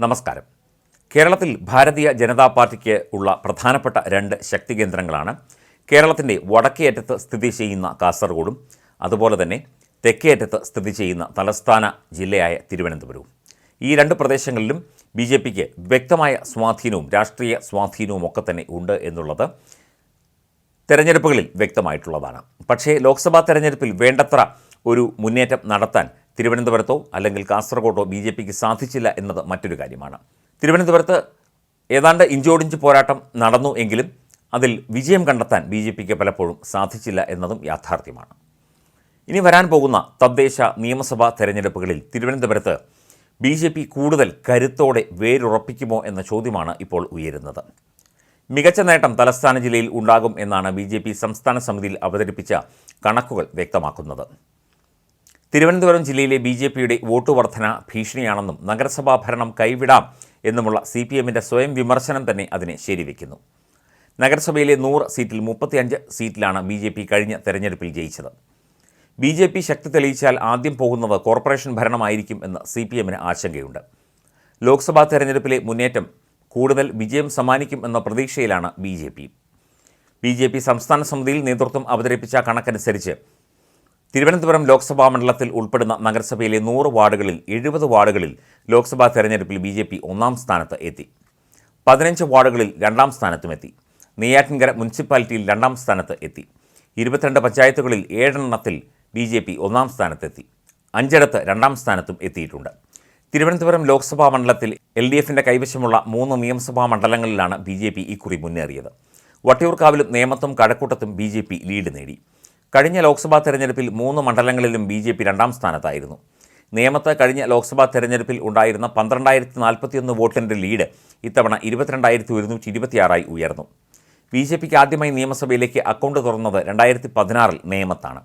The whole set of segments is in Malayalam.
നമസ്കാരം. കേരളത്തിൽ ഭാരതീയ ജനതാ പാർട്ടിക്ക് ഉള്ള പ്രധാനപ്പെട്ട രണ്ട് ശക്തി കേന്ദ്രങ്ങളാണ് കേരളത്തിന്റെ വടക്കേയറ്റത്ത് സ്ഥിതി ചെയ്യുന്ന കാസർഗോഡും അതുപോലെ തന്നെ തെക്കേയറ്റത്ത് സ്ഥിതി ചെയ്യുന്ന തലസ്ഥാന ജില്ലയായ തിരുവനന്തപുരവും. ഈ രണ്ട് പ്രദേശങ്ങളിലും ബി ജെ പിക്ക് വ്യക്തമായ സ്വാധീനവും രാഷ്ട്രീയ സ്വാധീനവും ഒക്കെ തന്നെ ഉണ്ട് എന്നുള്ളത് തെരഞ്ഞെടുപ്പുകളിൽ വ്യക്തമായിട്ടുള്ളതാണ്. പക്ഷേ ലോക്സഭാ തെരഞ്ഞെടുപ്പിൽ വേണ്ടത്ര ഒരു മുന്നേറ്റം നടത്താൻ തിരുവനന്തപുരത്തോ അല്ലെങ്കിൽ കാസർഗോഡോ ബി ജെ പിക്ക് സാധിച്ചില്ല എന്നത് മറ്റൊരു കാര്യമാണ്. തിരുവനന്തപുരത്ത് ഏതാണ്ട് ഇഞ്ചോടിഞ്ച് പോരാട്ടം നടന്നു എങ്കിലും അതിൽ വിജയം കണ്ടെത്താൻ ബി ജെ പിക്ക് പലപ്പോഴും സാധിച്ചില്ല എന്നതും യാഥാർത്ഥ്യമാണ്. ഇനി വരാൻ പോകുന്ന തദ്ദേശ നിയമസഭാ തെരഞ്ഞെടുപ്പുകളിൽ തിരുവനന്തപുരത്ത് ബി ജെ പി കൂടുതൽ കരുത്തോടെ വേരുറപ്പിക്കുമോ എന്ന ചോദ്യമാണ് ഇപ്പോൾ ഉയരുന്നത്. മികച്ച നേട്ടം തലസ്ഥാന ജില്ലയിൽ ഉണ്ടാകും എന്നാണ് ബി സംസ്ഥാന സമിതിയിൽ അവതരിപ്പിച്ച കണക്കുകൾ വ്യക്തമാക്കുന്നത്. തിരുവനന്തപുരം ജില്ലയിലെ ബി ജെ പിയുടെ വോട്ട് വർധന ഭീഷണിയാണെന്നും നഗരസഭാ ഭരണം കൈവിടാം എന്നുമുള്ള സി പി എമ്മിന്റെ സ്വയം വിമർശനം തന്നെ അതിനെ ശരിവെക്കുന്നു. നഗരസഭയിലെ നൂറ് സീറ്റിൽ മുപ്പത്തിയഞ്ച് സീറ്റിലാണ് ബി ജെ പി കഴിഞ്ഞ തെരഞ്ഞെടുപ്പിൽ ജയിച്ചത്. ബി ജെ പി ശക്തി തെളിയിച്ചാൽ ആദ്യം പോകുന്നത് കോർപ്പറേഷൻ ഭരണമായിരിക്കും എന്ന് സി പി എമ്മിന് ആശങ്കയുണ്ട്. ലോക്സഭാ തെരഞ്ഞെടുപ്പിലെ മുന്നേറ്റം കൂടുതൽ വിജയം സമ്മാനിക്കും എന്ന പ്രതീക്ഷയിലാണ് B J P. B J P സംസ്ഥാന സമിതിയിൽ നേതൃത്വം അവതരിപ്പിച്ച കണക്കനുസരിച്ച് തിരുവനന്തപുരം ലോക്സഭാ മണ്ഡലത്തിൽ ഉൾപ്പെടുന്ന നഗരസഭയിലെ നൂറ് വാർഡുകളിൽ എഴുപത് വാർഡുകളിൽ ലോക്സഭാ തെരഞ്ഞെടുപ്പിൽ ബി ജെ പി ഒന്നാം സ്ഥാനത്ത് എത്തി. പതിനഞ്ച് വാർഡുകളിൽ രണ്ടാം സ്ഥാനത്തുമെത്തി നെയ്യാറ്റിൻകര മുനിസിപ്പാലിറ്റിയിൽ രണ്ടാം സ്ഥാനത്ത് എത്തി. ഇരുപത്തിരണ്ട് പഞ്ചായത്തുകളിൽ ഏഴെണ്ണത്തിൽ ബി ജെ പി ഒന്നാം സ്ഥാനത്തെത്തി. അഞ്ചിടത്ത് രണ്ടാം സ്ഥാനത്തും എത്തിയിട്ടുണ്ട്. തിരുവനന്തപുരം ലോക്സഭാ മണ്ഡലത്തിൽ എൽ ഡി എഫിന്റെ കൈവശമുള്ള മൂന്ന് നിയമസഭാ മണ്ഡലങ്ങളിലാണ് ബി ജെ പി ഇക്കുറി മുന്നേറിയത്. വട്ടിയൂർക്കാവിലും നേമത്തും കഴക്കൂട്ടത്തും ബി ജെ പി ലീഡ് നേടി. കഴിഞ്ഞ ലോക്സഭാ തെരഞ്ഞെടുപ്പിൽ മൂന്ന് മണ്ഡലങ്ങളിലും ബി ജെ പി രണ്ടാം സ്ഥാനത്തായിരുന്നു. നേമത്ത് കഴിഞ്ഞ ലോക്സഭാ തെരഞ്ഞെടുപ്പിൽ ഉണ്ടായിരുന്ന പന്ത്രണ്ടായിരത്തി നാൽപ്പത്തിയൊന്ന് വോട്ടിന്റെ ലീഡ് ഇത്തവണ ഇരുപത്തിരണ്ടായിരത്തി ഒരുന്നൂറ്റി ഇരുപത്തിയാറായി ഉയർന്നു. ബി ജെ പിക്ക് ആദ്യമായി നിയമസഭയിലേക്ക് അക്കൗണ്ട് തുറന്നത് രണ്ടായിരത്തി പതിനാറിൽ നേമത്താണ്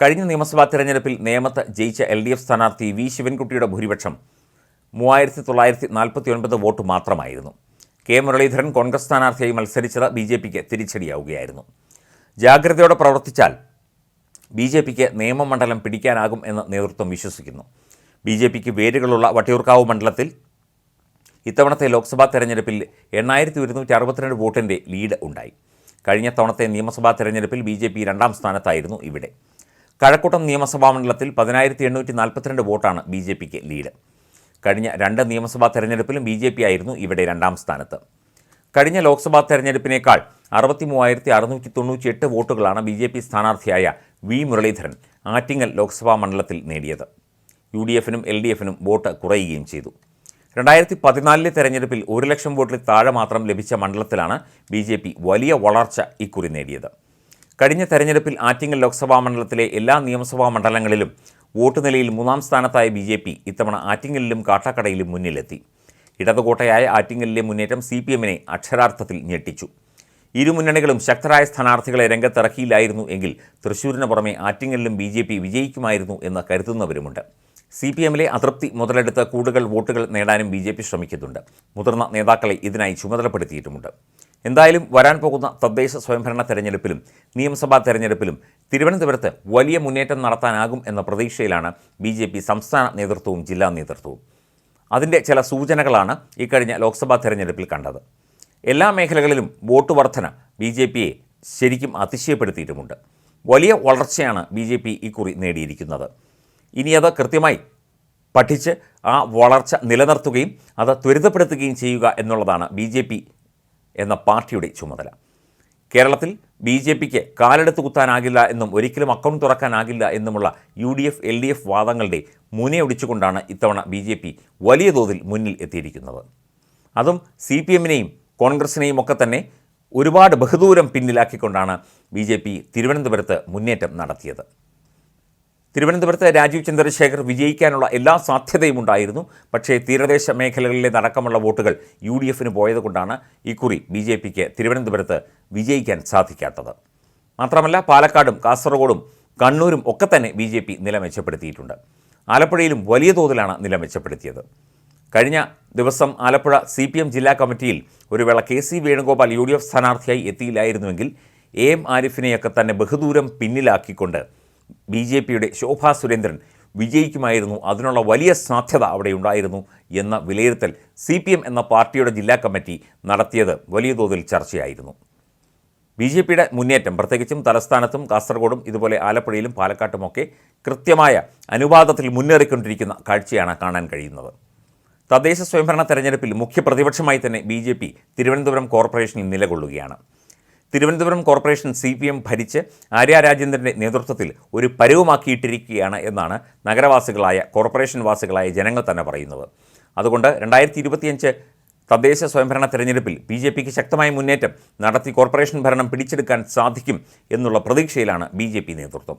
കഴിഞ്ഞ നിയമസഭാ തെരഞ്ഞെടുപ്പിൽ നേമത്ത് ജയിച്ച എൽ ഡി എഫ് സ്ഥാനാർത്ഥി വി ശിവൻകുട്ടിയുടെ ഭൂരിപക്ഷം മൂവായിരത്തി തൊള്ളായിരത്തി നാൽപ്പത്തി ഒൻപത് വോട്ട് മാത്രമായിരുന്നു. കെ മുരളീധരൻ കോൺഗ്രസ് സ്ഥാനാർത്ഥിയായി മത്സരിച്ചത് ബി ജെ പിക്ക് തിരിച്ചടിയാവുകയായിരുന്നു. ജാഗ്രതയോടെ പ്രവർത്തിച്ചാൽ ബി ജെ പിക്ക് നിയമമണ്ഡലം പിടിക്കാനാകും എന്ന് നേതൃത്വം വിശ്വസിക്കുന്നു. ബി ജെ പിക്ക് വേരുകളുള്ള വട്ടിയൂർക്കാവ് മണ്ഡലത്തിൽ ഇത്തവണത്തെ ലോക്സഭാ തെരഞ്ഞെടുപ്പിൽ എണ്ണായിരത്തി ഒരുന്നൂറ്റി അറുപത്തിരണ്ട് വോട്ടിന്റെ ലീഡ് ഉണ്ടായി. കഴിഞ്ഞ തവണത്തെ നിയമസഭാ തെരഞ്ഞെടുപ്പിൽ ബി ജെ പി രണ്ടാം സ്ഥാനത്തായിരുന്നു ഇവിടെ. കഴക്കൂട്ടം നിയമസഭാ മണ്ഡലത്തിൽ പതിനായിരത്തി എണ്ണൂറ്റി നാൽപ്പത്തിരണ്ട് വോട്ടാണ് ബി ജെ പിക്ക് ലീഡ്. കഴിഞ്ഞ രണ്ട് നിയമസഭാ തെരഞ്ഞെടുപ്പിലും ബി ജെ പി ആയിരുന്നു ഇവിടെ രണ്ടാം സ്ഥാനത്ത്. കഴിഞ്ഞ ലോക്സഭാ തെരഞ്ഞെടുപ്പിനേക്കാൾ അറുപത്തി മൂവായിരത്തി അറുന്നൂറ്റി തൊണ്ണൂറ്റി എട്ട് വോട്ടുകളാണ് ബി ജെ പി സ്ഥാനാർത്ഥിയായ വി മുരളീധരൻ ആറ്റിങ്ങൽ ലോക്സഭാ മണ്ഡലത്തിൽ നേടിയത്. യു ഡി എഫിനും എൽ ഡി എഫിനും വോട്ട് കുറയുകയും ചെയ്തു. രണ്ടായിരത്തി പതിനാലിലെ തെരഞ്ഞെടുപ്പിൽ ഒരു ലക്ഷം വോട്ടിൽ താഴെ മാത്രം ലഭിച്ച മണ്ഡലത്തിലാണ് ബി ജെ പി വലിയ വളർച്ച ഇക്കുറി നേടിയത്. കഴിഞ്ഞ തെരഞ്ഞെടുപ്പിൽ ആറ്റിങ്ങൽ ലോക്സഭാ മണ്ഡലത്തിലെ എല്ലാ നിയമസഭാ മണ്ഡലങ്ങളിലും വോട്ട് നിലയിൽ മൂന്നാം സ്ഥാനത്തായ ബി ജെ പി ഇത്തവണ ആറ്റിങ്ങലിലും കാട്ടാക്കടയിലും മുന്നിലെത്തി. ഇടതുകോട്ടയായ ആറ്റിങ്ങലിലെ മുന്നേറ്റം സി പി എമ്മിനെ അക്ഷരാർത്ഥത്തിൽ ഞെട്ടിച്ചു. ഇരു മുന്നണികളും ശക്തരായ സ്ഥാനാർത്ഥികളെ രംഗത്തിറക്കിയില്ലായിരുന്നു എങ്കിൽ തൃശൂരിന് പുറമെ ആറ്റിങ്ങലിലും ബി ജെ പി വിജയിക്കുമായിരുന്നു എന്ന് കരുതുന്നവരുമുണ്ട്. സി പി എമ്മിലെ അതൃപ്തി മുതലെടുത്ത് കൂടുതൽ വോട്ടുകൾ നേടാനും ബി ജെ പി ശ്രമിക്കുന്നുണ്ട്. മുതിർന്ന നേതാക്കളെ ഇതിനായി ചുമതലപ്പെടുത്തിയിട്ടുമുണ്ട്. എന്തായാലും വരാൻ പോകുന്ന തദ്ദേശ സ്വയംഭരണ തെരഞ്ഞെടുപ്പിലും നിയമസഭാ തെരഞ്ഞെടുപ്പിലും തിരുവനന്തപുരത്ത് വലിയ മുന്നേറ്റം നടത്താനാകും എന്ന പ്രതീക്ഷയിലാണ് ബി സംസ്ഥാന നേതൃത്വവും ജില്ലാ നേതൃത്വവും. അതിന്റെ ചില സൂചനകളാണ് ഇക്കഴിഞ്ഞ ലോക്സഭാ തെരഞ്ഞെടുപ്പിൽ കണ്ടത്. എല്ലാ മേഖലകളിലും വോട്ട് വർധന ബി ജെ പിയെ ശരിക്കും അതിശയപ്പെടുത്തിയിട്ടുമുണ്ട്. വലിയ വളർച്ചയാണ് ബി ജെ പി ഇക്കുറി നേടിയിരിക്കുന്നത്. ഇനി അത് കൃത്യമായി പഠിച്ച് ആ വളർച്ച നിലനിർത്തുകയും അത് ത്വരിതപ്പെടുത്തുകയും ചെയ്യുക എന്നുള്ളതാണ് ബി ജെ പി എന്ന പാർട്ടിയുടെ ചുമതല. കേരളത്തിൽ ബി ജെ പിക്ക് കാലെടുത്ത് കുത്താനാകില്ല എന്നും ഒരിക്കലും അക്കൗണ്ട് തുറക്കാനാകില്ല എന്നുമുള്ള U D F L D F വാദങ്ങളുടെ മുനയൊടിച്ചുകൊണ്ടാണ് ഇത്തവണ ബി ജെ പി വലിയ തോതിൽ മുന്നിൽ എത്തിയിരിക്കുന്നത്. അതും സി പി എമ്മിനെയും കോൺഗ്രസിനെയും ഒക്കെ തന്നെ ഒരുപാട് ബഹുദൂരം പിന്നിലാക്കിക്കൊണ്ടാണ് ബി ജെ പി തിരുവനന്തപുരത്ത് മുന്നേറ്റം നടത്തിയത്. തിരുവനന്തപുരത്ത് രാജീവ് ചന്ദ്രശേഖർ വിജയിക്കാനുള്ള എല്ലാ സാധ്യതയും ഉണ്ടായിരുന്നു. പക്ഷേ തീരദേശ മേഖലകളിലെ അടക്കമുള്ള വോട്ടുകൾ യു ഡി എഫിന് പോയതുകൊണ്ടാണ് ഇക്കുറി ബി ജെ പിക്ക് തിരുവനന്തപുരത്ത് വിജയിക്കാൻ സാധിക്കാത്തത്. മാത്രമല്ല പാലക്കാടും കാസർഗോഡും കണ്ണൂരും ഒക്കെ തന്നെ ബി ജെ പി നില മെച്ചപ്പെടുത്തിയിട്ടുണ്ട് ആലപ്പുഴയിലും വലിയ തോതിലാണ് നില മെച്ചപ്പെടുത്തിയത് കഴിഞ്ഞ ദിവസം ആലപ്പുഴ സി പി എം ജില്ലാ കമ്മിറ്റിയിൽ ഒരു വേള K C Venugopal U D F സ്ഥാനാർത്ഥിയായി എത്തിയില്ലായിരുന്നുവെങ്കിൽ എ എം ആരിഫിനെയൊക്കെ തന്നെ ബഹുദൂരം പിന്നിലാക്കിക്കൊണ്ട് ബി ജെ പിയുടെ ശോഭാ സുരേന്ദ്രൻ വിജയിക്കുമായിരുന്നു. അതിനുള്ള വലിയ സാധ്യത അവിടെ ഉണ്ടായിരുന്നു എന്ന വിലയിരുത്തൽ സി പി എം എന്ന പാർട്ടിയുടെ ജില്ലാ കമ്മിറ്റി നടത്തിയത് വലിയ തോതിൽ ചർച്ചയായിരുന്നു. ബി ജെ പിയുടെ മുന്നേറ്റം പ്രത്യേകിച്ചും തലസ്ഥാനത്തും കാസർഗോഡും ഇതുപോലെ ആലപ്പുഴയിലും പാലക്കാട്ടുമൊക്കെ കൃത്യമായ അനുപാതത്തിൽ മുന്നേറിക്കൊണ്ടിരിക്കുന്ന കാഴ്ചയാണ് കാണാൻ കഴിയുന്നത്. തദ്ദേശ സ്വയംഭരണ തെരഞ്ഞെടുപ്പിൽ മുഖ്യ പ്രതിപക്ഷമായി തന്നെ ബി ജെ പി തിരുവനന്തപുരം കോർപ്പറേഷനിൽ നിലകൊള്ളുകയാണ്. Thiruvananthapuram corporation C P M ഭരിച്ച് Arya രാജേന്ദ്രന്റെ നേതൃത്വത്തിൽ ഒരു പരുവമാക്കിയിട്ടിരിക്കുകയാണ് എന്നാണ് നഗരവാസികളായ കോർപ്പറേഷൻ വാസികളായ ജനങ്ങൾ തന്നെ പറയുന്നത്. അതുകൊണ്ട് രണ്ടായിരത്തി ഇരുപത്തിയഞ്ച് തദ്ദേശ സ്വയംഭരണ തെരഞ്ഞെടുപ്പിൽ ബി ജെ പിക്ക് ശക്തമായ മുന്നേറ്റം നടത്തി കോർപ്പറേഷൻ ഭരണം പിടിച്ചെടുക്കാൻ സാധിക്കും എന്നുള്ള പ്രതീക്ഷയിലാണ് ബി ജെ പി നേതൃത്വം.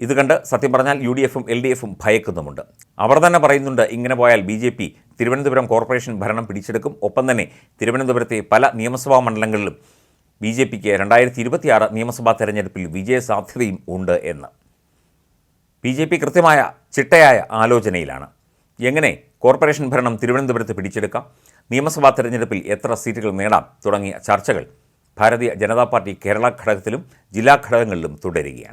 ഇത് കണ്ട് സത്യം പറഞ്ഞാൽ യു ഡി എഫും എൽ ഡി എഫും ഭയക്കുന്നുമുണ്ട്. അവർ തന്നെ പറയുന്നുണ്ട് ഇങ്ങനെ പോയാൽ B J P Thiruvananthapuram corporation ഭരണം പിടിച്ചെടുക്കും. ഒപ്പം തന്നെ തിരുവനന്തപുരത്തെ പല നിയമസഭാ മണ്ഡലങ്ങളിലും ബി ജെ പിക്ക് രണ്ടായിരത്തി ഇരുപത്തിയാറ് നിയമസഭാ തെരഞ്ഞെടുപ്പിൽ വിജയ സാധ്യതയും ഉണ്ട് എന്ന്. ബി ജെ പി കൃത്യമായ ചിട്ടയായ ആലോചനയിലാണ്. എങ്ങനെ കോർപ്പറേഷൻ ഭരണം തിരുവനന്തപുരത്ത് പിടിച്ചെടുക്കാം? നിയമസഭാ തെരഞ്ഞെടുപ്പിൽ എത്ര സീറ്റുകൾ നേടാം? തുടങ്ങിയ ചർച്ചകൾ ഭാരതീയ ജനതാ പാർട്ടി കേരള ഘടകത്തിലും ജില്ലാ ഘടകങ്ങളിലും തുടരുകയാണ്.